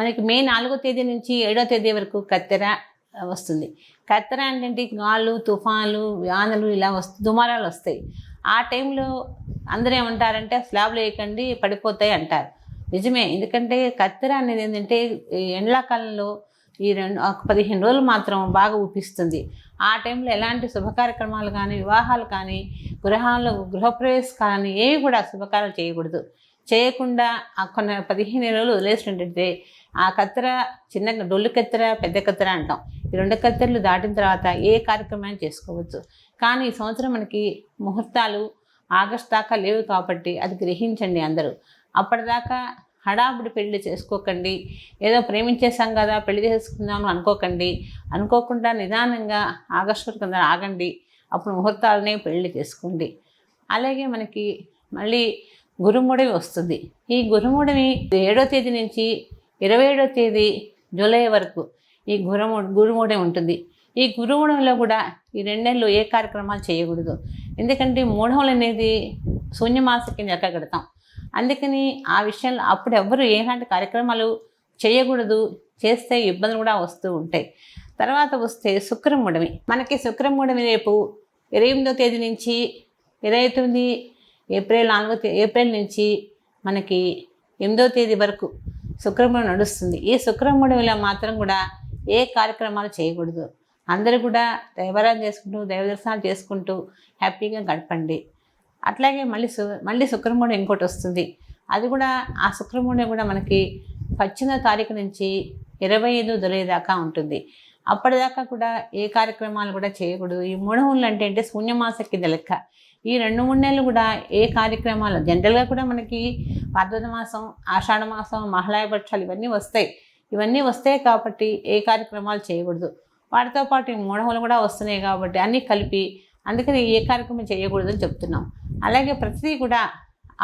మనకి మే నాలుగో తేదీ నుంచి ఏడో తేదీ వరకు కత్తెర వస్తుంది. కత్తెర అంటే గాళ్ళు తుఫాన్లు వానలు ఇలా వస్తు దుమారాలు వస్తాయి. ఆ టైంలో అందరూ ఏమంటారంటే స్లాబ్లు వేయకండి పడిపోతాయి అంటారు. నిజమే. ఎందుకంటే కత్తెర అనేది ఏంటంటే ఈ ఎండాకాలంలో ఈ రెండు ఒక పదిహేను రోజులు మాత్రం బాగా ఊపిస్తుంది. ఆ టైంలో ఎలాంటి శుభ కార్యక్రమాలు కానీ వివాహాలు కానీ గృహంలో గృహప్రవేశం కానీ ఏవి కూడా శుభకార్యాలు చేయకూడదు. చేయకుండా కొన్ని పదిహేను రోజులు వదిలేసినట్టయితే ఆ కత్తెర చిన్న డొల్లు కత్తెర పెద్ద కత్తెర అంటాం. ఈ రెండు కత్తెరలు దాటిన తర్వాత ఏ కార్యక్రమాన్ని చేసుకోవచ్చు? కానీ ఈ సంవత్సరం మనకి ముహూర్తాలు ఆగస్ట్ దాకా లేవు కాబట్టి అది గ్రహించండి అందరూ. అప్పటిదాకా హడాబుడి పెళ్ళి చేసుకోకండి. ఏదో ప్రేమించేసాం కదా పెళ్ళి చేసుకుందాం అనుకోకండి. అనుకోకుండా నిదానంగా ఆగస్టు వరకు అందరూ ఆగండి. అప్పుడు ముహూర్తాలనే పెళ్ళి చేసుకోండి. అలాగే మనకి మళ్ళీ గురుముడవి వస్తుంది. ఈ గురుముడవి ఏడో తేదీ నుంచి ఇరవై ఏడో తేదీ జూలై వరకు ఈ గురుము గురుముడి ఉంటుంది. ఈ గురుముడంలో కూడా ఈ రెండేళ్ళు ఏ కార్యక్రమాలు చేయకూడదు. ఎందుకంటే మూఢములు అనేది శూన్యమాస కింద లెక్క కడతాం అందుకని ఆ విషయంలో అప్పుడు ఎవ్వరు ఎలాంటి కార్యక్రమాలు చేయకూడదు. చేస్తే ఇబ్బందులు కూడా వస్తూ ఉంటాయి. తర్వాత వస్తే శుక్రమూఢమి. మనకి శుక్రమూఢమి రేపు ఇరవై ఎనిమిదో తేదీ నుంచి ఇరవై తొమ్మిది ఏప్రిల్ నాలుగో తే ఏప్రిల్ నుంచి మనకి ఎనిమిదో తేదీ వరకు శుక్రముడు నడుస్తుంది. ఈ శుక్రముడిలో మాత్రం కూడా ఏ కార్యక్రమాలు చేయకూడదు. అందరూ కూడా దైవరాలు చేసుకుంటూ దైవ దర్శనాలు చేసుకుంటూ హ్యాపీగా గడపండి. అట్లాగే మళ్ళీ సు మళ్ళీ శుక్రముడు ఇంకోటి వస్తుంది. అది కూడా ఆ శుక్రముడి కూడా మనకి పద్దెనిమిదో తారీఖు నుంచి ఇరవై ఐదు జులై దాకా ఉంటుంది. అప్పటిదాకా కూడా ఏ కార్యక్రమాలు కూడా చేయకూడదు. ఈ మూడు మూడు అంటే అంటే శూన్యమాస కింద లెక్క. ఈ రెండు మూడు నెలలు కూడా ఏ కార్యక్రమాలు జనరల్గా కూడా మనకి భాద్రద మాసం ఆషాఢ మాసం మహాలయపక్షాలు ఇవన్నీ వస్తాయి. ఇవన్నీ వస్తాయి కాబట్టి ఏ కార్యక్రమాలు చేయకూడదు. వాటితో పాటు ఈ మూఢములు కూడా వస్తున్నాయి కాబట్టి అన్నీ కలిపి అందుకని ఏ కార్యక్రమం చేయకూడదని చెప్తున్నాం. అలాగే ప్రతిదీ కూడా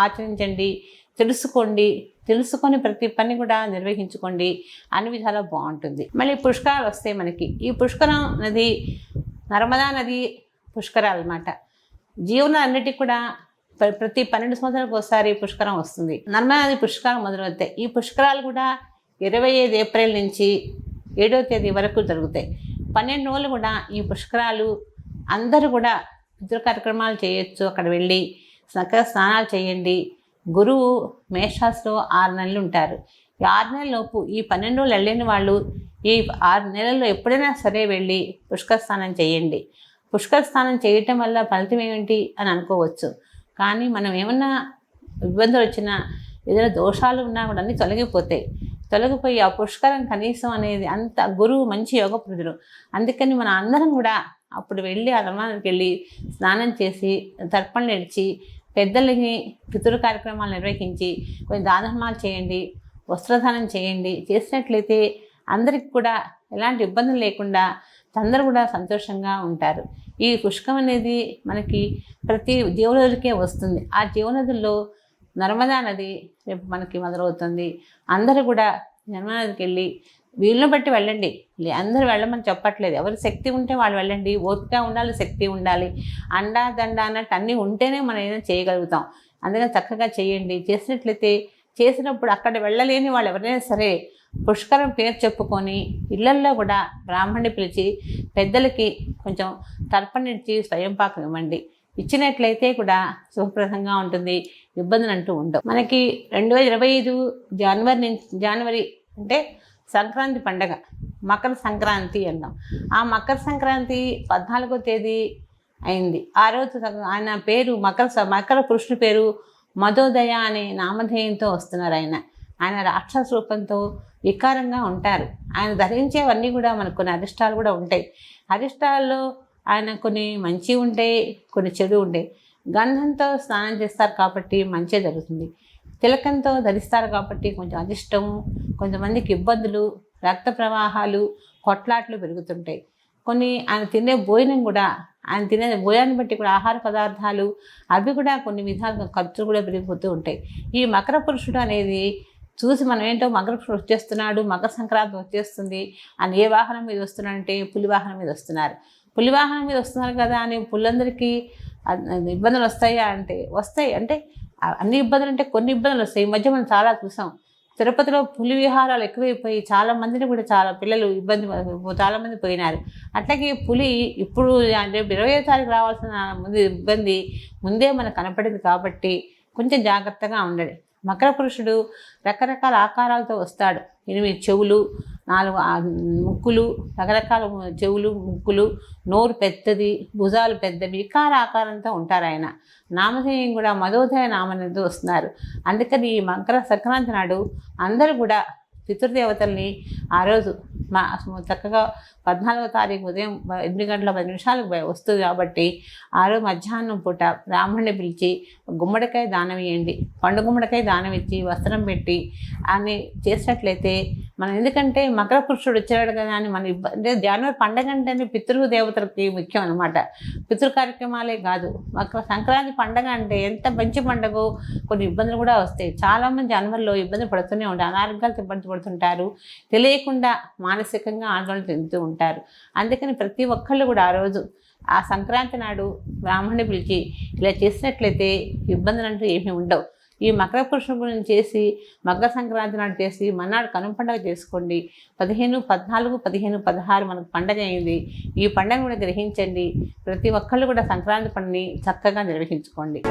ఆచరించండి. తెలుసుకోండి తెలుసుకొని ప్రతి పని కూడా నిర్వహించుకోండి అన్ని విధాలా బాగుంటుంది. మళ్ళీ పుష్కరాలు వస్తాయి మనకి. ఈ పుష్కరం నది నర్మదా నది పుష్కరాలు అన్నమాట. జీవనం అన్నిటికీ కూడా ప్రతి పన్నెండు సంవత్సరాలకు ఒకసారి పుష్కరం వస్తుంది. నర్మదా నది పుష్కరం మొదలవుతాయి. ఈ పుష్కరాలు కూడా ఇరవై ఐదు ఏప్రిల్ నుంచి ఏడవ తేదీ వరకు జరుగుతాయి. పన్నెండు రోజులు కూడా ఈ పుష్కరాలు అందరూ కూడా పితృ కార్యక్రమాలు చేయొచ్చు. అక్కడ వెళ్ళి చక్కగా స్నానాలు చేయండి. గురువు మేషాస్లో ఆరు నెలలు ఉంటారు. ఈ ఆరు నెలలలోపు ఈ పన్నెండు రోజులు వెళ్ళని వాళ్ళు ఈ ఆరు నెలల్లో ఎప్పుడైనా సరే వెళ్ళి పుష్కర స్నానం చేయండి. పుష్కర స్నానం చేయటం వల్ల ఫలితం ఏమిటి అని అనుకోవచ్చు. కానీ మనం ఏమన్నా ఇబ్బందులు వచ్చినా ఏదైనా దోషాలు ఉన్నా కూడా అన్నీ తొలగిపోతాయి. తొలగిపోయి ఆ పుష్కరం కనీసం అనేది అంత గురువు మంచి యోగప్రదుడు. అందుకని మన అందరం కూడా అప్పుడు వెళ్ళి ఆ ధర్మానికి వెళ్ళి స్నానం చేసి తర్పణలు ఇడిచి పెద్దలకి పితృ కార్యక్రమాలు నిర్వహించి కొన్ని దానధర్మాలు చేయండి వస్త్రదానం చేయండి. చేసినట్లయితే అందరికి కూడా ఎలాంటి ఇబ్బందులు లేకుండా అందరూ కూడా సంతోషంగా ఉంటారు. ఈ పుష్కం అనేది మనకి ప్రతి జీవనదులకే వస్తుంది. ఆ జీవనదుల్లో నర్మదా నది రేపు మనకి మొదలవుతుంది. అందరూ కూడా నర్మదా నదికి వెళ్ళి వీళ్ళని బట్టి వెళ్ళండి. లే- అందరూ వెళ్ళమని చెప్పట్లేదు. ఎవరి శక్తి ఉంటే వాళ్ళు వెళ్ళండి. ఓపిక ఉండాలి శక్తి ఉండాలి. అండా దండ అన్నట్టు అన్నీ ఉంటేనే మనం ఏదైనా చేయగలుగుతాం. అందుకని చక్కగా చేయండి. చేసినట్లయితే చేసినప్పుడు అక్కడ వెళ్ళలేని వాళ్ళు ఎవరైనా సరే పుష్కరం పేరు చెప్పుకొని ఇళ్ళల్లో కూడా బ్రాహ్మణ్ణి పిలిచి పెద్దలకి కొంచెం తర్పణించి స్వయం పాకం ఇవ్వండి. ఇచ్చినట్లయితే కూడా శుభప్రదంగా ఉంటుంది. ఇబ్బందులు అంటూ ఉండవు. మనకి రెండు వేల ఇరవై ఐదు జనవరి నుంచి జనవరి అంటే సంక్రాంతి పండగ మకర సంక్రాంతి అన్నాం. ఆ మకర సంక్రాంతి పద్నాలుగో తేదీ అయింది. ఆ రోజు ఆయన పేరు మకర స- మకర పురుషుని పేరు మధోదయ అనే నామధేయంతో వస్తున్నారు ఆయన. ఆయన రాక్షస రూపంతో వికారంగా ఉంటారు. ఆయన ధరించేవన్నీ కూడా మనకు కొన్ని అరిష్టాలు కూడా ఉంటాయి. అరిష్టాల్లో ఆయన కొన్ని మంచి ఉంటాయి కొన్ని చెడు ఉంటాయి గంధంతో స్నానం చేస్తారు కాబట్టి మంచి జరుగుతుంది. తిలకంతో ధరిస్తారు కాబట్టి కొంచెం అదిష్టము కొంతమందికి ఇబ్బందులు రక్త ప్రవాహాలు కొట్లాట్లు పెరుగుతుంటాయి. కొన్ని ఆయన తినే భోజనం కూడా ఆయన తినే భోజనాన్ని బట్టి కూడా ఆహార పదార్థాలు అవి కూడా కొన్ని విధాలుగా ఖర్చులు కూడా పెరిగిపోతూ ఉంటాయి. ఈ మకర పురుషుడు అనేది చూసి మనం ఏంటో మకర పురుషుడు వచ్చేస్తున్నాడు మకర సంక్రాంతి వచ్చేస్తుంది అని ఏ వాహనం మీద వస్తున్నాడంటే పులి వాహనం మీద వస్తున్నారు. పులి వాహనం మీద వస్తున్నారు కదా అని పుల్లందరికీ ఇబ్బందులు వస్తాయా అంటే వస్తాయి. అంటే అన్ని ఇబ్బందులు అంటే కొన్ని ఇబ్బందులు వస్తాయి. ఈ మధ్య మనం చాలా చూసాం. తిరుపతిలో పులి విహారాలు ఎక్కువైపోయి చాలా మందిని కూడా చాలా పిల్లలు ఇబ్బంది చాలా మంది పోయినారు. అట్లాగే పులి ఇప్పుడు రేపు ఇరవై తారీఖు రావాల్సిన ముందు ఇబ్బంది ముందే మనకు కనపడింది కాబట్టి కొంచెం జాగ్రత్తగా ఉండండి. మకర పురుషుడు రకరకాల ఆకారాలతో వస్తాడు. ఎనిమిది చెవులు నాలుగు ముక్కులు రకరకాల చెవులు ముక్కులు నోరు పెద్దది భుజాలు పెద్దవి వికార ఆకారంతో ఉంటారు ఆయన. నామధేయం కూడా మధోదయ నామనితో వస్తున్నారు. అందుకని ఈ మకర సంక్రాంతి నాడు అందరూ కూడా పితృదేవతల్ని ఆ రోజు మా చక్కగా పద్నాలుగో తారీఖు ఉదయం ఎనిమిది గంటల పది నిమిషాలకు వస్తుంది కాబట్టి ఆ రోజు మధ్యాహ్నం పూట బ్రాహ్మణ్ణి పిలిచి గుమ్మడికాయ దానం ఇవ్వండి పండు గుమ్మడికాయ దానం ఇచ్చి వస్త్రం పెట్టి అని చేసినట్లయితే మనం ఎందుకంటే మకర పురుషుడు వచ్చాడు కదా అని మన అంటే జనవరి పండగ అంటేనే పితృ దేవతలకి ముఖ్యం అనమాట పితృ కార్యక్రమాలే కాదు. మకర సంక్రాంతి పండగ అంటే ఎంత మంచి పండగ కొన్ని ఇబ్బందులు కూడా వస్తాయి. చాలామంది జనవరిలో ఇబ్బంది పడుతూనే ఉంటారు అనారోగ్యాలతో ఇబ్బంది పడుతుంటారు తెలియకుండా మా మానసికంగా ఆందోళన చెందుతూ ఉంటారు. అందుకని ప్రతి ఒక్కళ్ళు కూడా ఆ రోజు ఆ సంక్రాంతి నాడు బ్రాహ్మణ్ణి పిలిచి ఇలా చేసినట్లయితే ఇబ్బందులు అంటూ ఏమీ ఉండవు. ఈ మకర పురుషుని గురించి చేసి మకర సంక్రాంతి నాడు చేసి మన్నాడు కనుమ పండుగ చేసుకోండి. పదిహేను పద్నాలుగు పదిహేను పదహారు మనకు పండగ అయింది. ఈ పండుగ కూడా గ్రహించండి. ప్రతి ఒక్కళ్ళు కూడా సంక్రాంతి పండుగని చక్కగా నిర్వహించుకోండి.